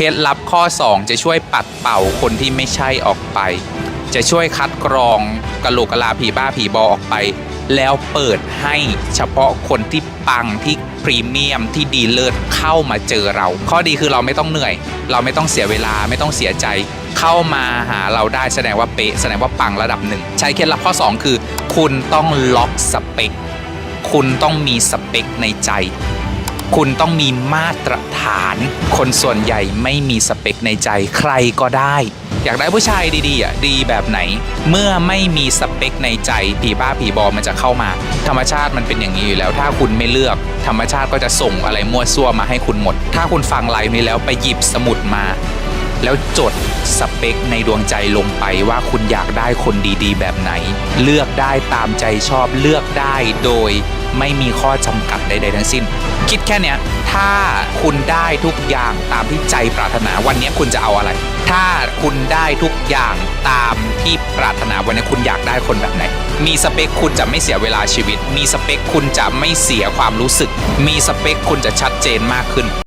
เคล็ดลับข้อ 2 จะช่วยปัดเป่าคนที่ไม่ใช่ออกไป จะช่วยคัดกรองกะโหลกกะลาผีบ้าผีบอออกไป แล้วเปิดให้เฉพาะคนที่ปังที่พรีเมียมที่ดีเลิศเข้ามาเจอเรา ข้อดีคือเราไม่ต้องเหนื่อย เราไม่ต้องเสียเวลาไม่ต้องเสียใจ เข้ามาหาเราได้แสดงว่าเป๊ะแสดงว่าปังระดับหนึ่งใช้เคล็ดลับข้อ 2 คือ คุณต้องล็อกสเปคคุณต้องมีสเปคในใจ คุณต้องมีมาตรฐาน คนส่วนใหญ่ไม่มีสเปคในใจใครก็ได้ อยากได้ผู้ชายดีๆอะดีแบบไหน เมื่อไม่มีสเปคในใจผีบ้าผีบอมันจะเข้ามา ธรรมชาติมันเป็นอย่างนี้อยู่แล้ว ถ้าคุณไม่เลือก ธรรมชาติก็จะส่งอะไรมั่วซั่วมาให้คุณหมด ถ้าคุณฟังไลฟ์นี้แล้วไปหยิบสมุดมา แล้วจดสเปคในดวงใจลงไปว่าคุณอยากได้คนดีๆ แบบไหน เลือกได้ตามใจชอบเลือกได้โดยไม่มีข้อจำกัดใดๆทั้งสิ้น คิดแค่เนี้ย ถ้าคุณได้ทุกอย่างตามที่ใจปรารถนาวันนี้คุณจะเอาอะไร ถ้าคุณได้ทุกอย่างตามที่ปรารถนาวันนี้คุณอยากได้คนแบบไหน มีสเปคคุณจะไม่เสียเวลาชีวิต มีสเปคคุณจะไม่เสียความรู้สึก มีสเปคคุณจะชัดเจนมากขึ้น